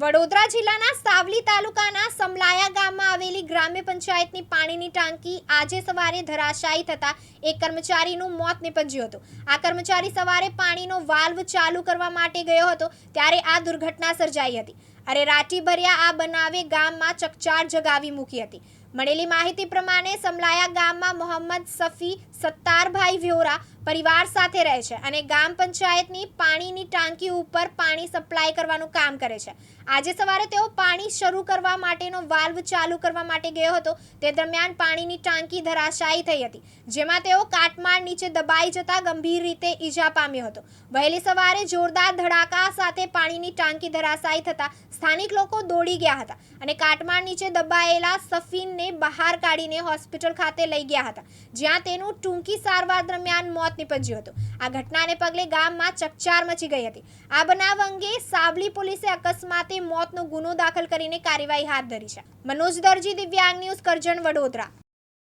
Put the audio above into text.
વડોદરા જિલ્લાના સાવલી તાલુકાના સમલાયા ગામમાં આવેલી ગ્રામ્ય પંચાયતની પાણીની ટાંકી આજે સવારે ધરાશાયી થતા એક કર્મચારીનું મોત નિપજ્યું હતું. આ કર્મચારી સવારે પાણીનો વાલ્વ ચાલુ કરવા માટે ગયો હતો, ત્યારે આ દુર્ઘટના સર્જાઈ હતી. અરે રાટીભર્યા આ બનાવે ગામમાં ચકચાર જગાવી મૂકી હતી. મળેલી માહિતી પ્રમાણે સમલાયા ગામમાં મોહમ્મદ સફી, સત્તારભાઈ વ્યોરા પરિવાર સાથે રહે છે અને ગામ પંચાયતની પાણીની ટાંકી ઉપર પાણી સપ્લાય કરવાનું કામ કરે છે. આજે સવારે તેઓ પાણી શરૂ કરવા માટેનો વાલ્વ ચાલુ કરવા માટે ગયો હતો. તે દરમિયાન પાણીની ટાંકી ધરાશાયી થઈ હતી, જેમાં તેઓ કાટમાળ નીચે દબાઈ જતા ગંભીર રીતે ઈજા પામ્યો હતો. વહેલી સવારે જોરદાર ધડાકા સાથે પાણીની ટાંકી ધરાશાયી થતા સ્થાનિક લોકો દોડી ગયા હતા અને કાટમાળ નીચે દબાયેલા સફીનને બહાર કાઢીને હોસ્પિટલ ખાતે લઈ ગયા હતા, જ્યાં તેનું ટૂંકી સારવાર દરમિયાન મોત નીપજ્યું હતું. આ ઘટનાને પગલે ગામમાં ચકચાર મચી ગઈ હતી. આ બનાવ અંગે સાવલી પોલીસે અકસ્માતે મોતનો ગુનો દાખલ કરીને કાર્યવાહી હાથ ધરી છે. મનોજ દરજી, દિવ્યાંગ ન્યૂઝ કરજણ, વડોદરા.